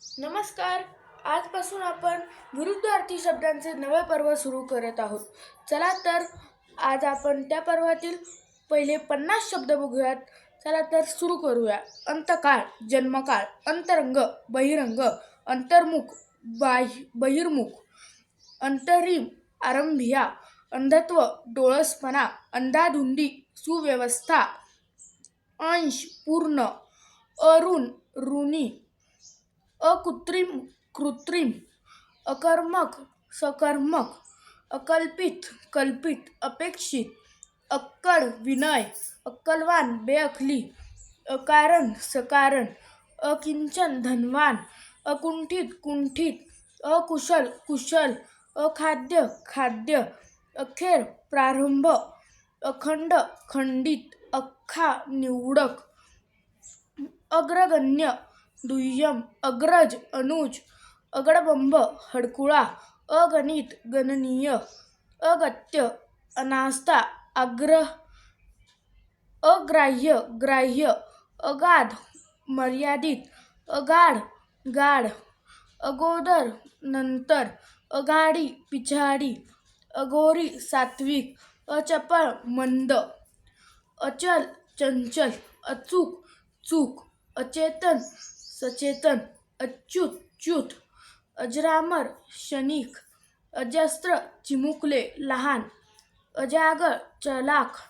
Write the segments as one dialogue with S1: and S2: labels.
S1: नमस्कार. आजपासून आपण विरुद्धार्थी शब्दांचे नवे पर्व सुरू करत आहोत. चला तर आज आपण त्या पर्वातील पहिले पन्नास शब्द बघूयात. चला तर सुरू करूया. अंतकाळ जन्मकाळ अंतरंग बहिरंग अंतर्मुख बाह्य बहिर्मुख अंतरिम आरंभिया अंधत्व डोळसपणा अंधाधुंदी सुव्यवस्था अंश पूर्ण अरुण ऋणी अकृत्रिम कृत्रिम अकर्मक सकर्मक अकल्पित कल्पित अपेक्षित अक्कड विनय अक्कलवान बेअकली अकारण सकारण अकिंचन धनवान अकुंठित कुंठित अकुशल कुशल अखाद्य खाद्य अखेर प्रारंभ अखंड खंडित अख्खा निवडक अग्रगण्य दुय्यम अग्रज अनुज अगडबंब हडकुळा अगणित गणनीय अगत्य अनास्था आग्रह अग्राह्य ग्राह्य अगाध मर्यादित अगाढ गाढ अगोदर नंतर अगाडी पिछाडी अगोरी सात्विक अचपळ मंद अचल चंचल अचूक चूक अचेतन सचेतन अच्युत च्युत अजरामर क्षणिक अजस्त्र चिमुकले लहान अजागर चलाख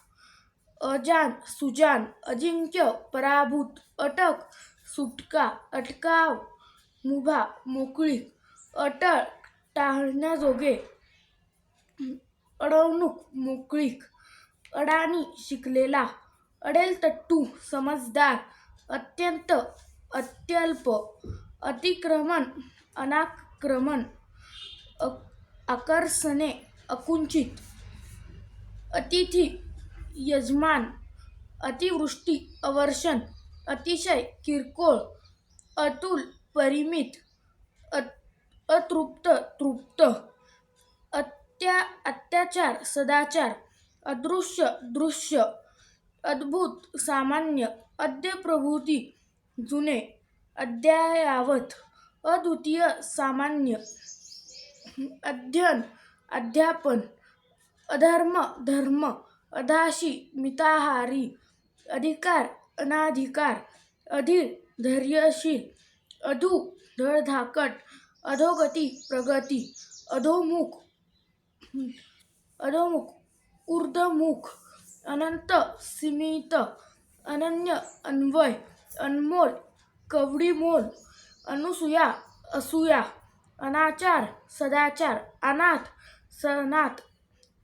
S1: अजान सुजान अजिंक्य पराभूत अटक सुटका अटकाव मुभा मोकळी अटळ टाळण्याजोगे अडवणूक मोकळीक अडाणी शिकलेला अडेलतट्टू समजदार अत्यंत अत्यल्प अतिक्रमण अनाक्रमण अ- आकर्षणे अकुंचित अतिथी यजमान अतिवृष्टी अवर्षण अतिशय किरकोळ अतुल परिमित अत अतृप्त तृप्त अत्या अत्याचार सदाचार अदृश्य दृश्य अद्भुत सामान्य अद्य प्रभृती जुने अद्ययावत अद्वितीय सामान्य अध्ययन अध्यापन अधर्म धर्म अधाशी मिताहारी अधिकार अनाधिकार अधीर धैर्यशील अधू धडधाकट अधोगती प्रगती अधोमुख अधोमुख ऊर्धमुख अनंत सीमित अनन्य अन्वय अनमोल कवडीमोल अनुसूया असूया अनाचार सदाचार अनाथ सनाथ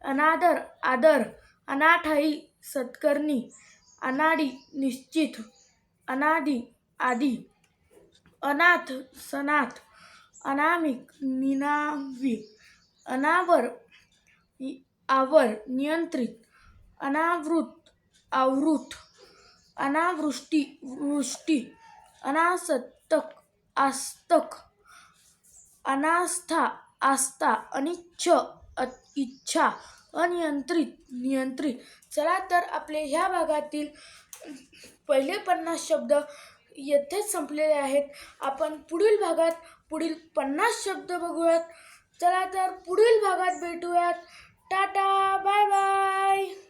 S1: अनादर आदर अनाठाई सत्कर्णी अनाडी निश्चित अनादी आदी अनाथ सनाथ अनामिक निनावी अनावर आवर नियंत्रित अनावृत आवृत अनावृष्टी वृष्टी अनासतक आस्तक अनास्था आस्था अनिच्छ अ- इच्छा अनियंत्रित नियंत्रित. चला तर आपले ह्या भागातील पहिले पन्नास शब्द येथेच संपलेले आहेत. आपण पुढील भागात पुढील पन्नास शब्द बघूयात. चला तर पुढील भागात भेटूयात. टाटा बाय बाय.